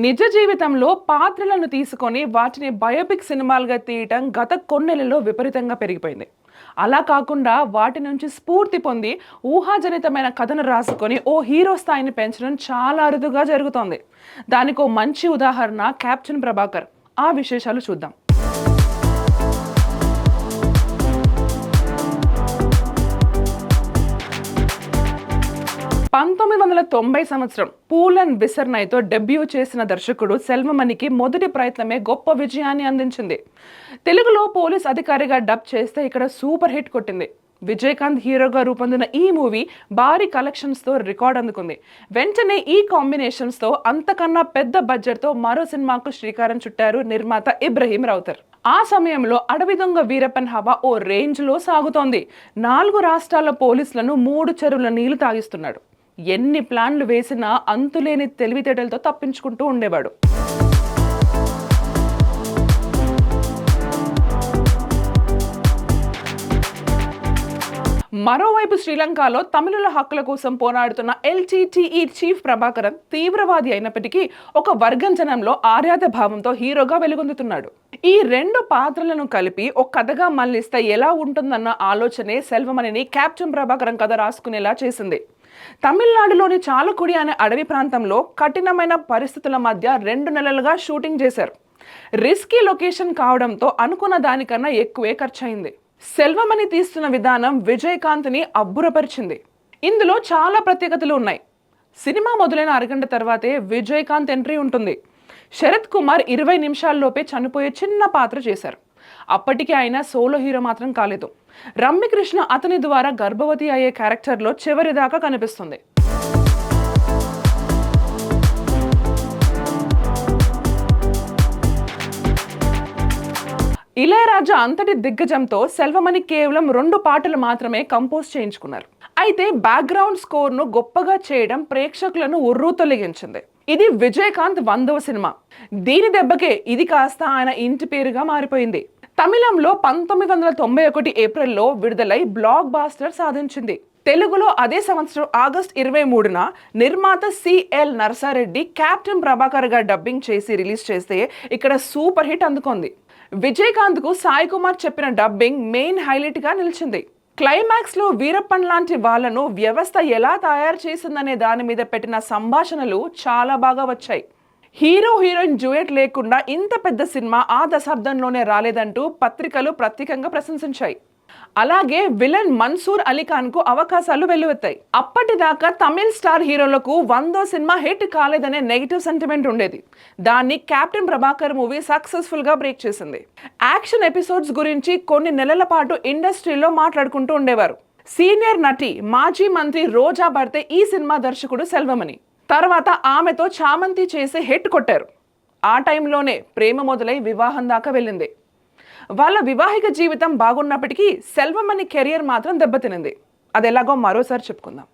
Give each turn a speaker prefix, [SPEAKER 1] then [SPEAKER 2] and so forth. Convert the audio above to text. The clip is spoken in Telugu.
[SPEAKER 1] నిజ జీవితంలో పాత్రలను తీసుకొని వాటిని బయోపిక్ సినిమాలుగా తీయటం గత కొన్నెలలో విపరీతంగా పెరిగిపోయింది. అలా కాకుండా వాటి నుంచి స్ఫూర్తి పొంది ఊహాజనితమైన కథను రాసుకొని ఓ హీరో స్థాయిని పెంచడం చాలా అరుదుగా జరుగుతోంది. దానికి ఓ మంచి ఉదాహరణ క్యాప్టెన్ ప్రభాకర్. ఆ విశేషాలు చూద్దాం. పంతొమ్మిది వందల తొంభై సంవత్సరం పూల్ అండ్ విసర్నైతో డెబ్యూ చేసిన దర్శకుడు సెల్వమణికి మొదటి ప్రయత్నమే గొప్ప విజయాన్ని అందించింది. తెలుగులో పోలీస్ అధికారిగా డబ్ చేస్తే ఇక్కడ సూపర్ హిట్ కొట్టింది. విజయకాంత్ హీరోగా రూపొందిన ఈ మూవీ భారీ కలెక్షన్స్తో రికార్డ్ అందుకుంది. వెంటనే ఈ కాంబినేషన్స్తో అంతకన్నా పెద్ద బడ్జెట్తో మరో సినిమాకు శ్రీకారం చుట్టారు నిర్మాత ఇబ్రహీం రౌతర్. ఆ సమయంలో అడవి దొంగ వీరప్పన్ హవా ఓ రేంజ్లో సాగుతోంది. నాలుగు రాష్ట్రాల పోలీసులను మూడు చెరువుల నీళ్ళు తాగిస్తున్నాడు. ఎన్ని ప్లాన్లు వేసినా అంతులేని తెలివితేటలతో తప్పించుకుంటూ ఉండేవాడు. మరోవైపు శ్రీలంకలో తమిళుల హక్కుల కోసం పోరాడుతున్న ఎల్టీటీఈ చీఫ్ ప్రభాకరన్ తీవ్రవాది అయినప్పటికీ ఒక వర్గం జనంలో ఆర్యాద భావంతో హీరోగా వెలుగొందుతున్నాడు. ఈ రెండు పాత్రలను కలిపి ఒక కథగా మళ్ళిస్తే ఎలా ఉంటుందన్న ఆలోచనే సెల్వమణిని క్యాప్టెన్ ప్రభాకరన్ కథ రాసుకునేలా చేసింది. తమిళనాడులోని చాలకుడి అనే అడవి ప్రాంతంలో కఠినమైన పరిస్థితుల మధ్య రెండు నెలలుగా షూటింగ్ చేశారు. రిస్కీ లొకేషన్ కావడంతో అనుకున్న దానికన్నా ఎక్కువే ఖర్చయింది. సెల్వమని తీస్తున్న విధానం విజయకాంత్ని అబ్బురపరిచింది. ఇందులో చాలా ప్రత్యేకతలు ఉన్నాయి. సినిమా మొదలైన అరగంట తర్వాతే విజయకాంత్ ఎంట్రీ ఉంటుంది. శరత్ కుమార్ ఇరవై నిమిషాల్లోపే చనిపోయే చిన్న పాత్ర చేశారు. అప్పటికి ఆయన సోలో హీరో మాత్రం కాలేదు. రమ్యకృష్ణ అతని ద్వారా గర్భవతి అయ్యే క్యారెక్టర్లో చివరిదాకా కనిపిస్తుంది. ఇళయరాజా అంతటి దిగ్గజంతో సెల్వమణి కేవలం రెండు పాటలు మాత్రమే కంపోజ్ చేయించుకున్నారు. అయితే బ్యాక్గ్రౌండ్ స్కోర్ను గొప్పగా చేయడం ప్రేక్షకులను ఉర్రూ తొలగించింది. ఇది విజయకాంత్ వందవ సినిమా. దీని దెబ్బకే ఇది కాస్త ఆయన ఇంటి పేరుగా మారిపోయింది. తమిళంలో పంతొమ్మిది వందల తొంభై ఒకటి ఏప్రిల్లో విడుదలై బ్లాక్ బాస్టర్ సాధించింది. తెలుగులో అదే సంవత్సరం ఆగస్ట్ ఇరవై మూడున నిర్మాత సిఎల్ నర్సారెడ్డి క్యాప్టెన్ ప్రభాకర్గా డబ్బింగ్ చేసి రిలీజ్ చేస్తే ఇక్కడ సూపర్ హిట్ అందుకుంది. విజయకాంత్కు సాయి కుమార్ చెప్పిన డబ్బింగ్ మెయిన్ హైలైట్గా నిలిచింది. క్లైమాక్స్లో వీరప్పన్ లాంటి వాళ్ళను వ్యవస్థ ఎలా తయారు చేసిందనే దాని మీద పెట్టిన సంభాషణలు చాలా బాగా వచ్చాయి. హీరో హీరోయిన్ డ్యూయట్ లేకుండా ఇంత పెద్ద సినిమా ఆ దశాబ్దంలోనే రాలేదంటూ పత్రికలు ప్రత్యేకంగా ప్రశంసించాయి. అలాగే విలన్ మన్సూర్ అలీ అవకాశాలు వెల్లువెత్తాయి. అప్పటిదాకా తమిళ్ స్టార్ హీరోలకు వందో సినిమా హిట్ కాలేదనే నెగిటివ్ సెంటిమెంట్ ఉండేది. దాన్ని కెప్టెన్ ప్రభాకర్ మూవీ సక్సెస్ఫుల్గా బ్రేక్ చేసింది. యాక్షన్ ఎపిసోడ్స్ గురించి కొన్ని నెలల పాటు ఇండస్ట్రీలో మాట్లాడుకుంటూ ఉండేవారు. సీనియర్ నటి మాజీ మంత్రి రోజా భర్తే ఈ సినిమా దర్శకుడు సెల్వమణి. తర్వాత ఆమెతో చామంతి చేసి హిట్ కొట్టారు. ఆ టైంలోనే ప్రేమ మొదలై వివాహం దాకా వెళ్ళింది. వాళ్ళ వివాహిక జీవితం బాగున్నప్పటికీ సెల్వమణి కెరియర్ మాత్రం దెబ్బతినింది. అది ఎలాగో మరోసారి చెప్పుకుందాం.